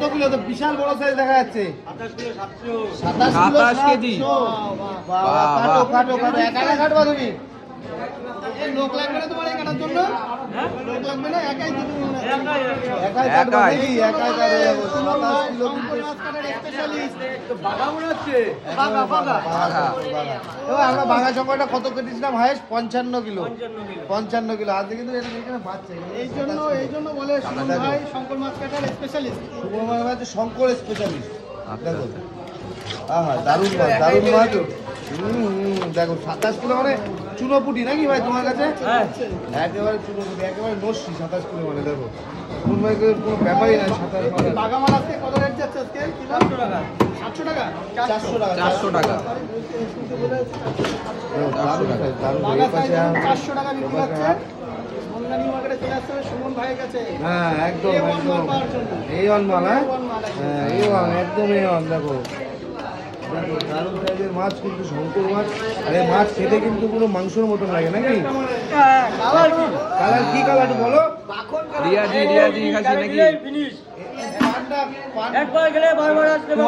কত কিলো তো বিশাল বড় সাইজ দেখা যাচ্ছে। সাতাশ কিলো সাতশো সাতাশ কিলো 27 কেজি। কাটো কাটো কাটো। একা একা কাটবা তুমি? লোক লাগবে না তোমার এই কাটার জন্য? আমরা বাঘা চকরটা কত কেটেছিলাম? হায়েস্ট পঞ্চান্ন কিলো। পঞ্চান্ন কিলো। আজকে কিন্তু এই জন্য এই জন্য বলে ভাই শঙ্কর মাছ কাটার স্পেশালিস্ট শঙ্কর স্পেশালিস্ট আচ্ছা। দেখো। আহা দারুণ মাছ দারুণ মাছ। দেখো সাতাশ কিলো মানে চুনোপুটি নাকি ভাই তোমার কাছে? হ্যাঁ। একেবারে চুনোপুটি একেবারে নস্যি সাতাশ কিলো মানে দেখো। কোন ভাই কোনো ব্যাপারই নাই সাতাশ বাঘা আজকে কত রেট যাচ্ছে আজকে? সাতশো টাকা। সাতশো টাকা? চারশো টাকা চারশো টাকা। চারশো টাকা বিক্রি হচ্ছে। হ্যাঁ একদম একদম। এই হ্যাঁ? A1 মাল হ্যাঁ এই একদম দেখো দেখো। দারুণ সাইজের মাছ কিন্তু শঙ্কর মাছ আর এই মাছ খেতে কিন্তু পুরো মাংসের মতন লাগে নাকি? হ্যাঁ, কালার কি? কালার বলো? রিয়াজি রিয়াজি খাসি নাকি? ফিনিশ পান্ডা পান্ডা একবার গেলে বারবার আসবে।